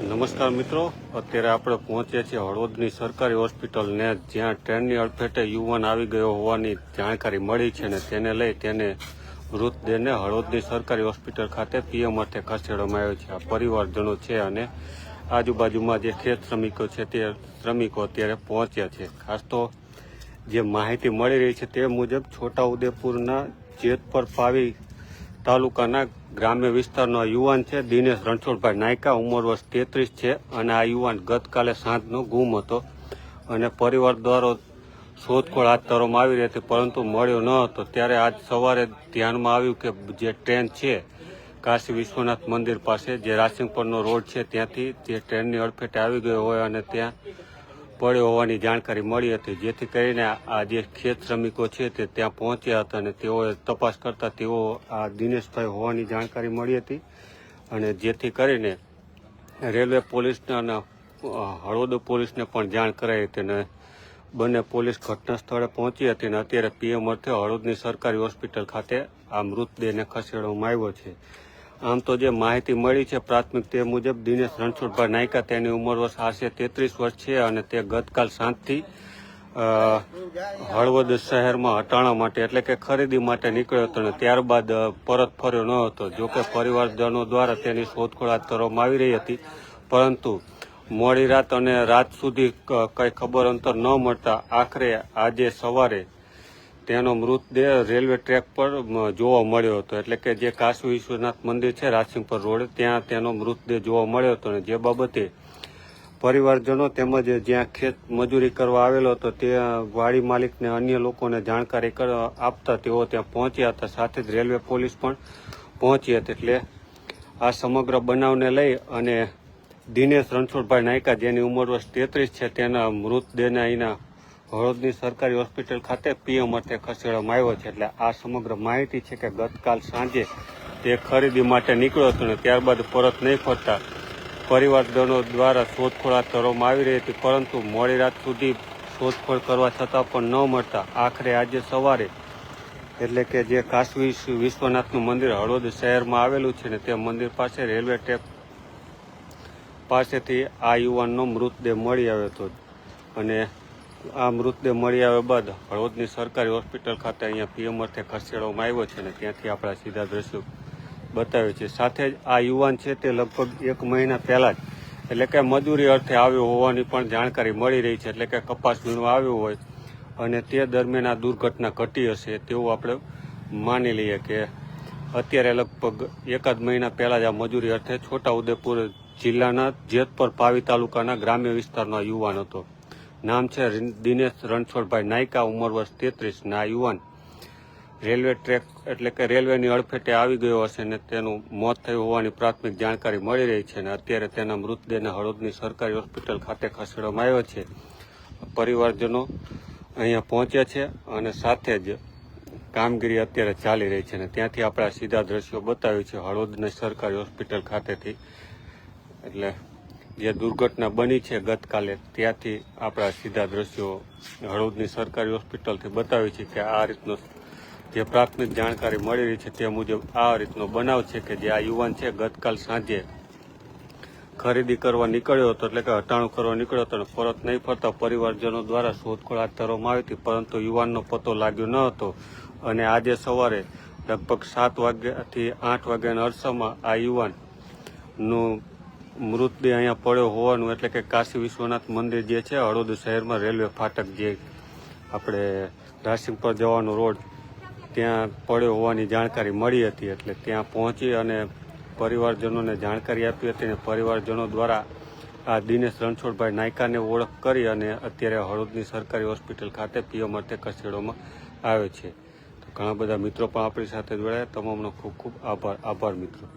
નમસ્કાર મિત્રો. અત્યારે આપણે પહોંચ્યા છીએ હળવદની સરકારી હોસ્પિટલ ને જ્યાં ટ્રેનની અડફેટે યુવાન આવી ગયો હોવાની જાણકારી મળી છે ને તેને લઈ તેને મૃતદેહને હળવદની સરકારી હોસ્પિટલ ખાતે પીએમ અર્થે ખસેડવામાં આવ્યો છે. આ પરિવારજનો છે અને આજુબાજુમાં જે ખેત શ્રમિકો છે તે શ્રમિકો અત્યારે પહોંચ્યા છે. ખાસ તો જે માહિતી મળી રહી છે તે મુજબ છોટાઉદેપુરના જેતપર પાવી તાલુકાના ગ્રામ્ય વિસ્તારનો યુવાન છે, દિનેશ રણછોડભાઈ નાયકા, ઉંમર વર્ષ તેત્રીસ છે અને આ યુવાન ગતકાલે સાંજનો ગુમ હતો અને પરિવાર દ્વારા શોધખોળ હાથ ધરવામાં આવી રહી હતી, પરંતુ મળ્યો ન હતો. ત્યારે આજ સવારે ધ્યાનમાં આવ્યું કે જે ટ્રેન છે, કાશી વિશ્વનાથ મંદિર પાસે, જે રાસિંગપુરનો રોડ છે, ત્યાંથી તે ટ્રેનની અડફેટે આવી ગયો હોય અને ત્યાં પડ્યો હોવાની જાણકારી મળી હતી, જેથી કરીને આ જે ખેત શ્રમિકો છે તે ત્યાં પહોંચ્યા હતા અને તેઓએ તપાસ કરતા તેઓ આ દિનેશભાઈ હોવાની જાણકારી મળી હતી અને જેથી કરીને રેલવે પોલીસને હળવદ પોલીસને પણ જાણ કરાઈ હતી અને બંને પોલીસ ઘટના સ્થળે પહોંચી હતી અને અત્યારે પીએમ અર્થે હળવદની સરકારી હોસ્પિટલ ખાતે આ મૃતદેહને ખસેડવામાં આવ્યો છે. આમ તો જે માહિતી મળી છે પ્રાથમિક તે મુજબ દિનેશ રણછોડભાઈ નાયકા તેની ઉંમર વર્ષ આશરે તેત્રીસ વર્ષ છે અને તે ગતકાલ સાંજથી હળવદ શહેરમાં હટાણા માટે એટલે કે ખરીદી માટે નીકળ્યો હતો અને ત્યારબાદ પરત ફર્યો ન હતો. જોકે પરિવારજનો દ્વારા તેની શોધખોળ હાથ ધરવામાં આવી રહી હતી. પરંતુ મોડી રાત અને રાત સુધી કંઈ કઈ ખબર અંતર ન મળતા આખરે આજે સવારે તેનો મૃતદેહ રેલવે ટ્રેક પર જોવા મળ્યો હતો. એટલે કે જે કાશી વિશ્વનાથ મંદિર છે, રાજસિંહપુર રોડ, ત્યાં તેનો મૃતદેહ જોવા મળ્યો હતો અને જે બાબતે પરિવારજનો તેમજ જ્યાં ખેત મજૂરી કરવા આવેલો હતો, તે વાડી માલિકને અન્ય લોકોને જાણકારી કર- આપતા તેઓ ત્યાં પહોંચ્યા હતા. સાથે જ રેલવે પોલીસ પણ પહોંચી હતી. એટલે આ સમગ્ર બનાવને લઈ અને દિનેશ રણછોડભાઈ નાયકા જેની ઉંમર વર્ષ તેત્રીસ છે, તેના મૃતદેહને અહીંના હળવદની સરકારી હોસ્પિટલ ખાતે પીએમ અર્થે ખસેડવામાં આવ્યો છે. એટલે આ સમગ્ર માહિતી છે કે ગતકાલ સાંજે તે ખરીદી માટે નીકળ્યો હતો ને ત્યારબાદ પરત નહીં ફરતા પરિવારજનો દ્વારા શોધખોળ હાથ ધરવામાં આવી રહી હતી. પરંતુ મોડી રાત સુધી શોધખોળ કરવા છતાં પણ ન મળતા આખરે આજે સવારે, એટલે કે જે કાશી વિશ્વનાથનું મંદિર હળવદ શહેરમાં આવેલું છે ને તે મંદિર પાસે રેલવે ટ્રેક પાસેથી આ યુવાનનો મૃતદેહ મળી આવ્યો હતો. અને આ મૃતદેહ મળી આવ્યા બાદ હળવદની સરકારી હોસ્પિટલ ખાતે અહીંયા પીએમ અર્થે ખસેડવામાં આવ્યો છે અને ત્યાંથી આપણા સીધા દ્રશ્યો બતાવ્યું છે. સાથે જ આ યુવાન છે તે લગભગ એક મહિના પહેલા જ, એટલે કે મજૂરી અર્થે આવ્યો હોવાની પણ જાણકારી મળી રહી છે, એટલે કે કપાસ વીણવા આવ્યો હોય અને તે દરમિયાન આ દુર્ઘટના ઘટી હશે તેવું આપણે માની લઈએ કે અત્યારે લગભગ એકાદ મહિના પહેલાં જ આ મજૂરી અર્થે છોટાઉદેપુર જિલ્લાના જેતપર પાવી તાલુકાના ગ્રામ્ય વિસ્તારનો યુવાન હતો. નામ છે દિનેશ રણછોડભાઈ નાયકા, ઉંમર વર્ષ તેત્રીસ, ના યુવાન. રેલવે ટ્રેક, એટલે કે રેલવેની અડફેટે આવી ગયો હશે ને તેનું મોત થયું હોવાની પ્રાથમિક જાણકારી મળી રહી છે અને અત્યારે તેના મૃતદેહને હળોદની સરકારી હોસ્પિટલ ખાતે ખસેડવામાં આવ્યો છે. પરિવારજનો અહીંયા પહોંચ્યા છે અને સાથે જ કામગીરી અત્યારે ચાલી રહી છે અને ત્યાંથી આપણા સીધા દ્રશ્યો બતાવ્યું છે. હળોદની સરકારી હોસ્પિટલ ખાતેથી. એટલે જે દુર્ઘટના બની છે ગતકાલે, ત્યાંથી આપણા સીધા દ્રશ્યો હળવદની સરકારી હોસ્પિટલથી બતાવી છે કે આ રીતનો જે પ્રાથમિક જાણકારી મળી રહી છે તે મુજબ આ રીતનો બનાવ છે કે જે આ યુવાન છે ગતકાલ સાંજે ખરીદી કરવા નીકળ્યો હતો, એટલે કે હટાણું કરવા નીકળ્યો હતો પરત નહીં ફરતા પરિવારજનો દ્વારા શોધખોળ હાથ ધરવામાં આવી હતી, પરંતુ યુવાનનો પતો લાગ્યો ન હતો. અને આજે સવારે લગભગ સાત વાગ્યાથી આઠ વાગ્યાના અરસામાં આ યુવાનનું મૃતદેહ અહીંયા પડ્યો હોવાનું એટલે કે કાશી વિશ્વનાથ મંદિર જે છે, હળોદ શહેરમાં રેલવે ફાટક જે આપણે રાસિંગપર જવાનો રોડ ત્યાં પડ્યો હોવાની જાણકારી મળી હતી એટલે ત્યાં પહોંચી અને પરિવારજનોને જાણકારી આપી હતી અને પરિવારજનો દ્વારા આ દિનેશ રણછોડભાઈ નાયકાને ઓળખ કરી અને અત્યારે હળોદની સરકારી હોસ્પિટલ ખાતે પીઓ માટે ખસેડવામાં આવે છે. તો ઘણા બધા મિત્રો પણ આપણી સાથે જોડાયા. તમામનો ખૂબ ખૂબ આભાર. આભાર, મિત્રો.